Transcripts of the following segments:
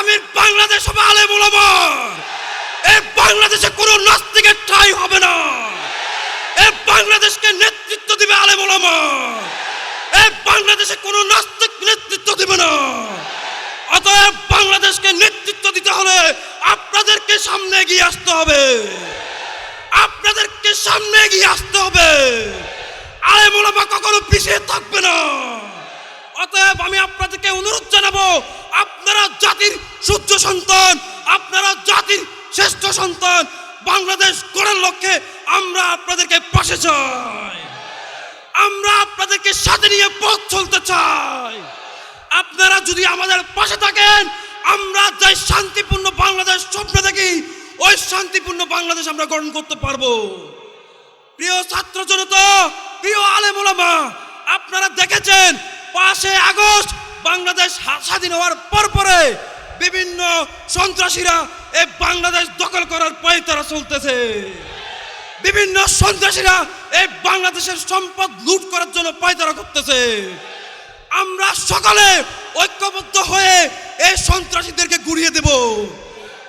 আগামীর বাংলাদেশ হবে আলে মোলামার এই বাংলাদেশে কোনো নাস্তিকের ঠাঁই হবে না। এই বাংলাদেশকে নেতৃত্ব দিবে আলে মোলামার এই বাংলাদেশে কোনো নাস্তিক নেতৃত্ব দিবে না। অতএব বাংলাদেশকে নেতৃত্ব দিতে হলে আপনাদেরকে সামনে এগিয়ে আসতে হবে। আপনাদেরকে সামনে এগিয়ে আসতে হবে। আলে মোলামা কখনো পিছিয়ে থাকবে না। অতএব আমি আপনাদেরকে অনুরোধ জানাব আপনারা জাতির সূর্য সন্তান, আপনারা জাতির শ্রেষ্ঠ সন্তান, বাংলাদেশ গড়ার লক্ষ্যে আমরা আপনাদেরকে পাশে চাই। আমরা আপনাদেরকে সাথে নিয়ে পথ চলতে চাই। আপনারা যদি আমাদের পাশে থাকেন, আমরা যাই শান্তিপূর্ণ বাংলাদেশ স্বপ্ন দেখি, ওই শান্তিপূর্ণ বাংলাদেশ আমরা গঠন করতে পারব। প্রিয় ছাত্র জনতা, প্রিয় আলেম আপনারা দেখেছেন পাশে আগস্ট বাংলাদেশ স্বাধীন হওয়ার পর পরে বিভিন্ন সন্ত্রাসীরা এই বাংলাদেশ দখল করার তারা চলতেছে। বিভিন্ন সন্ত্রাসীরা এই বাংলাদেশের সম্পদ লুট করার জন্য পায়তারা করতেছে আমরা সকালে ঐক্যবদ্ধ হয়ে এই সন্ত্রাসীদেরকে গুড়িয়ে দেব।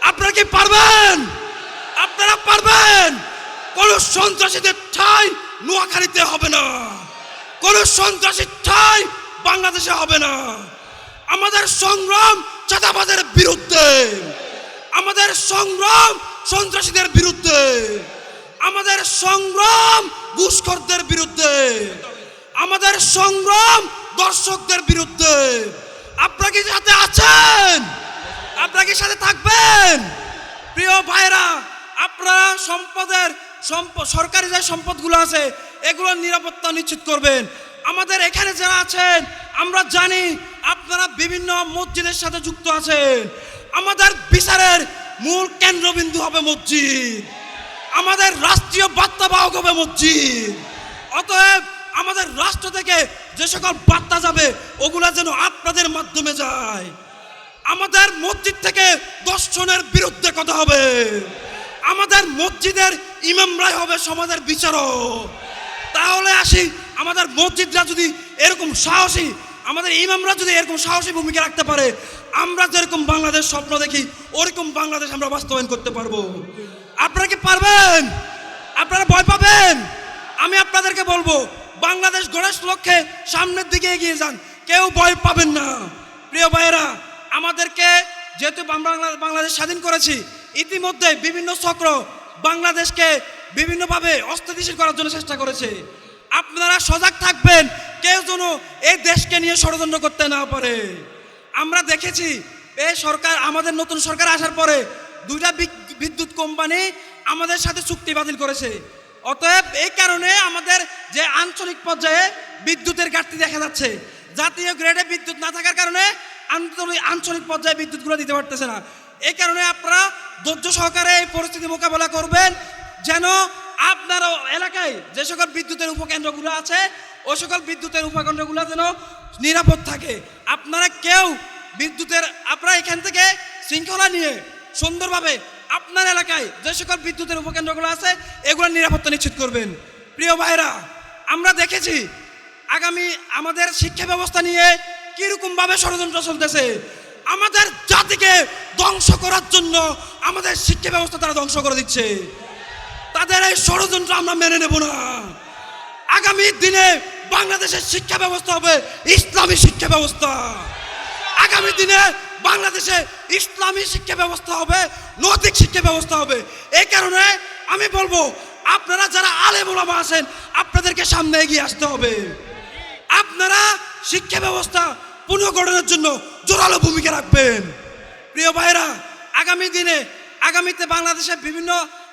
আপনারা কি পারবেন? আপনারা পারবেন? কোন সন্ত্রাসীদের ঠাই নোয়াখালীতে হবে না। কোন সন্ত্রাসীর ঠাই বাংলাদেশে হবে না। আমাদের সংগ্রাম চাঁদাবাদের বিরুদ্ধে। আমাদের সংগ্রাম সন্ত্রাসীদের বিরুদ্ধে। আমাদের সংগ্রাম ঘুষখোরদের বিরুদ্ধে। আমাদের সংগ্রাম দর্শকদের বিরুদ্ধে। আপনারা কি সাথে আছেন? আপনারা কি সাথে থাকবেন? প্রিয় ভাইরা আপনারা সম্পদের সম্প- সরকারি যে সম্পদগুলো আছে, এগুলোর নিরাপত্তা নিশ্চিত করবেন। আমাদের এখানে যারা আছেন, আমরা জানি আপনারা বিভিন্ন মসজিদের সাথে যুক্ত আছেন। আমাদের বিচারের মূল কেন্দ্রবিন্দু হবে মসজিদ। আমাদের রাষ্ট্রীয় বার্তাবাহক হবে মসজিদ। অতএব আমাদের রাষ্ট্র থেকে যে সকল বার্তা যাবে, ওগুলা যেন আপনাদের মাধ্যমে যায়। আমাদের মসজিদ থেকে দর্শনের বিরুদ্ধে কথা হবে। আমাদের মসজিদের ইমামরাই হবে সমাজের বিচারক। তাহলে আসি আমাদের মসজিদরা যদি এরকম সাহসী, আমাদের ইমামরা যদি এরকম সাহসী ভূমিকা রাখতে পারে, আমরা যেরকম বাংলাদেশ স্বপ্ন দেখি, ওরকম বাংলাদেশ আমরা বাস্তবায়ন করতে পারব। আপনারা কি পারবেন? আপনারা ভয় পাবেন? আমি আপনাদেরকে বলব, বাংলাদেশ গণেশ লক্ষ্যে সামনের দিকে এগিয়ে যান। কেউ ভয় পাবেন না। প্রিয় ভাইয়েরা, আমাদেরকে যেহেতু বাংলাদেশ স্বাধীন করেছি, ইতিমধ্যে বিভিন্ন চক্র বাংলাদেশকে বিভিন্নভাবে অস্থিতিশীল করার জন্য চেষ্টা করেছে। আপনারা সজাগ থাকবেন। কেউ যেন এই দেশকে নিয়ে ষড়যন্ত্র করতে না পারে। আমরা দেখেছি এই সরকার, আমাদের নতুন সরকার আসার পরে দুইটা বিদ্যুৎ কোম্পানি আমাদের সাথে চুক্তি বাতিল করেছে। অতএব এই কারণে আমাদের যে আঞ্চলিক পর্যায়ে বিদ্যুতের ঘাটতি দেখা যাচ্ছে, জাতীয় গ্রেডে বিদ্যুৎ না থাকার কারণে আঞ্চলিক আঞ্চলিক পর্যায়ে বিদ্যুৎগুলো দিতে পারতেছে না। এই কারণে আপনারা ধৈর্য সহকারে এই পরিস্থিতি মোকাবেলা করবেন, যেন আপনার এলাকায় যে সকল বিদ্যুতের উপকেন্দ্রগুলো আছে ওই সকল বিদ্যুতের উপকেন্দ্রগুলো যেন নিরাপদ থাকে। আপনারা কেউ বিদ্যুতের, আপনারা এখান থেকে শৃঙ্খলা নিয়ে সুন্দরভাবে আপনার এলাকায় যে সকল বিদ্যুতের উপকেন্দ্রগুলো আছে এগুলোর নিরাপত্তা নিশ্চিত করবেন। প্রিয় ভাইরা আমরা দেখেছি আগামী আমাদের শিক্ষা ব্যবস্থা নিয়ে কীরকমভাবে ষড়যন্ত্র চলতেছে। আমাদের জাতিকে ধ্বংস করার জন্য আমাদের শিক্ষা ব্যবস্থা তারা ধ্বংস করে দিচ্ছে। তাদের এই ষড়যন্ত্র আমরা মেনে নেব না। আগামী দিনে বাংলাদেশের শিক্ষা ব্যবস্থা হবে, ইসলামী শিক্ষা ব্যবস্থা। আগামী দিনে বাংলাদেশে ইসলামী শিক্ষা ব্যবস্থা হবে, নৈতিক শিক্ষা ব্যবস্থা হবে। এই কারণে আমি বলব, আপনারা যারা আলে ওলামা আছেন, আপনাদেরকে সামনে এগিয়ে আসতে হবে। আপনারা শিক্ষা ব্যবস্থা পুনর্গঠনের জন্য জোরালো ভূমিকা রাখবেন। প্রিয় ভাইরা আগামী দিনে, আগামীতে বাংলাদেশে বিভিন্ন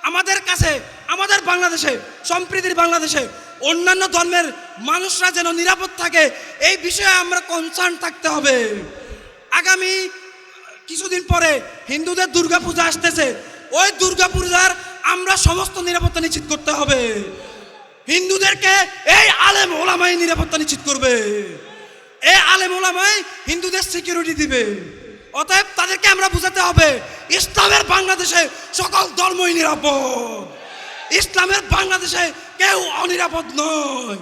আমাদের কাছে আমাদের বাংলাদেশে, সম্প্রীতির বাংলাদেশে, অন্যান্য ধর্মের মানুষরা যেন নিরাপদ থাকে, এই বিষয়ে আমরা কনসার্ন থাকতে হবে। আগামী কিছুদিন পরে হিন্দুদের দুর্গাপূজা আসতেছে। ওই দুর্গাপূজার আমরা সমস্ত নিরাপত্তা নিশ্চিত করতে হবে। হিন্দুদেরকে এই আলেম ওলামাই নিরাপত্তা নিশ্চিত করবে। এই আলেম ওলামাই হিন্দুদের সিকিউরিটি দিবে। অতএব তাদেরকে আমরা বুঝাতে হবে, ইসলামের বাংলাদেশে সকল ধর্মই নিরাপদ। ইসলামের বাংলাদেশে কেউ অনিরাপদ নয়।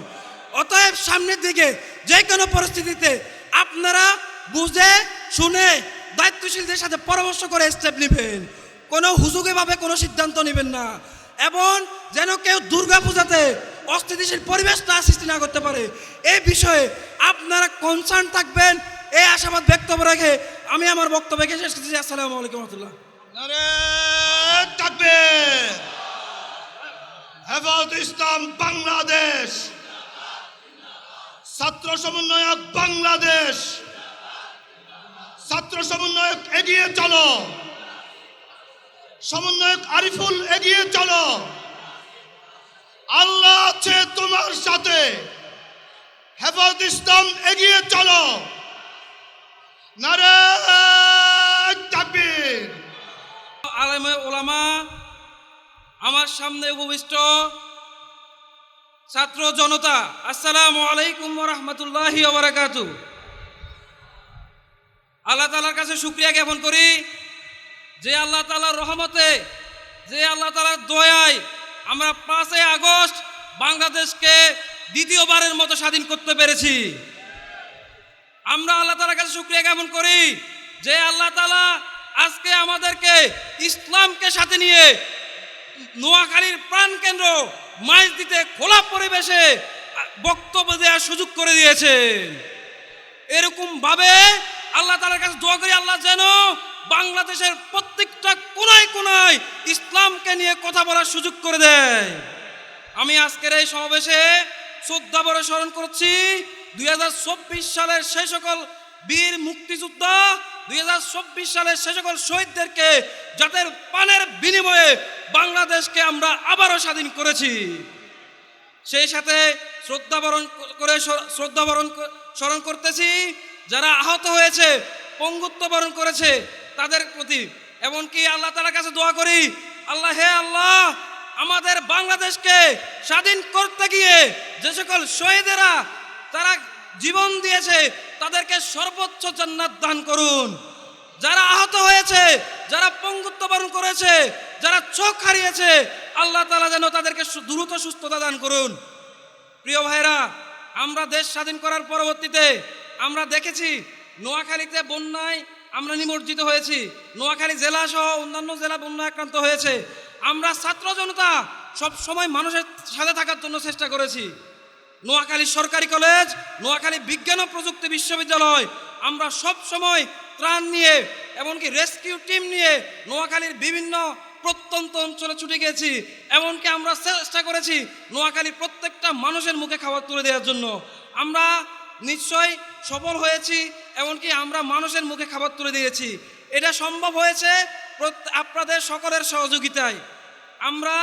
অতএব সামনের দিকে যে কোনো পরিস্থিতিতে আপনারা বুঝে, শুনে, দায়িত্বশীলদের সাথে পরামর্শ করে স্টেপ নেবেন। কোনো হুজুগেভাবে কোনো সিদ্ধান্ত নেবেন না। এবং যেন কেউ দুর্গা পূজাতে অস্থিতিশীল পরিবেশ না সৃষ্টি না করতে পারে। এই বিষয়ে আপনারা কনসার্ন থাকবেন এই আশাবাদ বক্তব্য রেখে আমি আমার বক্তব্যকে শেষ করছি। আসসালামু আলাইকুম রহমতুল্লাহ। হেফাজত ইসলাম বাংলাদেশ ছাত্র সমন্বয়ক বাংলাদেশ ছাত্র সমন্বয়ক এগিয়ে চলো সমন্বয়ক আরিফুল এগিয়ে চলো আল্লাহ আছে তোমার সাথে হেফাজত ইসলাম এগিয়ে চলো নারে তাকবীর আলেমে ওলামা আমার সামনে উপবিষ্ট ছাত্র জনতা, আসসালামু আলাইকুম রহমতুল্লাহি আল্লাহ তালার কাছে শুক্রিয়া জ্ঞাপন করি যে আল্লাহ তালার রহমতে, যে আল্লাহ তালার দয়ায় আমরা পাঁচই আগস্ট বাংলাদেশকে দ্বিতীয়বারের মতো স্বাধীন করতে পেরেছি। আমরা আল্লাহ তালার কাছে শুক্রিয়া জ্ঞাপন করি যে আল্লাহ তালা আজকে আমাদেরকে ইসলামকে সাথে নিয়ে নোয়াখালীর প্রাণকেন্দ্র মাইজ দিতে খোলা পরিবেশে বক্তব্য দেওয়ার সুযোগ করে দিয়েছেন এরকম ভাবে আল্লাহ তালার কাছে দোয়া করি, আল্লাহ যেন বাংলাদেশের প্রত্যেকটা কোনায় কোনায় ইসলামকে নিয়ে কথা বলার সুযোগ করে দেয়। আমি আজকের এই সমাবেশে শ্রদ্ধা ভরে স্মরণ করছি, দুই হাজার চব্বিশ সালের সেই সকল বীর মুক্তিযোদ্ধা, দুই হাজার চব্বিশ সালের সে সকল শহীদদেরকে যাদের পানের বিনিময়ে বাংলাদেশকে আমরা আবারও স্বাধীন করেছি। সেই সাথে শ্রদ্ধা বরণ করে শ্রদ্ধা বরণ স্মরণ করতেছি, যারা আহত হয়েছে, পঙ্গুত্ব বরণ করেছে, তাদের প্রতি। এমনকি আল্লাহ তালার কাছে দোয়া করি, আল্লাহ হে আল্লাহ, আমাদের বাংলাদেশকে স্বাধীন করতে গিয়ে যে সকল শহীদেরা তারা জীবন দিয়েছে, তাদেরকে সর্বোচ্চ জান্নাত দান করুন। যারা আহত হয়েছে, যারা পঙ্গুত্ব বরণ করেছে, যারা চোখ হারিয়েছে, আল্লাহ তালা যেন তাদেরকে দ্রুত সুস্থতা দান করুন। প্রিয় ভাইরা আমরা দেশ স্বাধীন করার পরবর্তীতে আমরা দেখেছি নোয়াখালীতে বন্যায় আমরা নিমজ্জিত হয়েছি। নোয়াখালী জেলা সহ অন্যান্য জেলা বন্যা আক্রান্ত হয়েছে। আমরা ছাত্র জনতা সব সময় মানুষের সাথে থাকার জন্য চেষ্টা করেছি। নোয়াখালী সরকারি কলেজ, নোয়াখালী বিজ্ঞান ও প্রযুক্তি বিশ্ববিদ্যালয় আমরা সব সময় ত্রাণ নিয়ে, এমনকি রেস্কিউ টিম নিয়ে নোয়াখালীর বিভিন্ন প্রত্যন্ত অঞ্চলে ছুটে গেছি এমনকি আমরা চেষ্টা করেছি নোয়াখালীর প্রত্যেকটা মানুষের মুখে খাবার তুলে দেওয়ার জন্য। আমরা নিশ্চয় সফল হয়েছি, এমনকি আমরা মানুষের মুখে খাবার তুলে দিয়েছি। এটা সম্ভব হয়েছে আপনাদের সকলের সহযোগিতায়। আমরা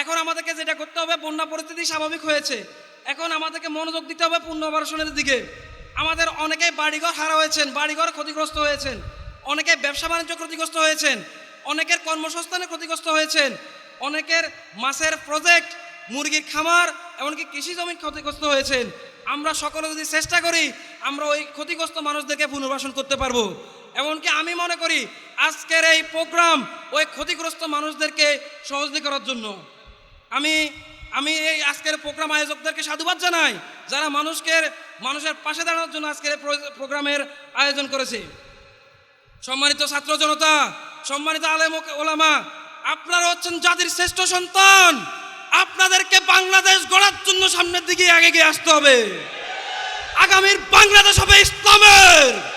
এখন আমাদেরকে যেটা করতে হবে, বন্যা পরিস্থিতি স্বাভাবিক হয়েছে। এখন আমাদেরকে মনোযোগ দিতে হবে পুনর্বাসনের দিকে। আমাদের অনেকেই বাড়িঘর হারা হয়েছেন, বাড়িঘর ক্ষতিগ্রস্ত হয়েছেন অনেকে ব্যবসা বাণিজ্য ক্ষতিগ্রস্ত হয়েছেন, অনেকের কর্মসংস্থানে ক্ষতিগ্রস্ত হয়েছেন, অনেকের মাছের প্রজেক্ট মুরগির খামার, এমনকি কৃষি জমি ক্ষতিগ্রস্ত হয়েছেন। আমরা সকলে যদি চেষ্টা করি, আমরা ওই ক্ষতিগ্রস্ত মানুষদেরকে পুনর্বাসন করতে পারব। এমনকি আমি মনে করি, আজকের এই প্রোগ্রাম ওই ক্ষতিগ্রস্ত মানুষদেরকে সহযোগী করার জন্য। আমি আমি এই আজকের প্রোগ্রাম আয়োজকদেরকে সাধুবাদ জানাই, যারা মানুষকে মানুষের পাশে দাঁড়ানোর জন্য আজকের এই প্রোগ্রামের আয়োজন করেছে। সম্মানিত ছাত্র জনতা, সম্মানিত আলেম ওলামা, আপনারা হচ্ছেন জাতির শ্রেষ্ঠ সন্তান। আপনাদেরকে বাংলাদেশ গড়ার জন্য সামনের দিকে আগে গিয়ে আসতে হবে। আগামীর বাংলাদেশ হবে ইসলামের।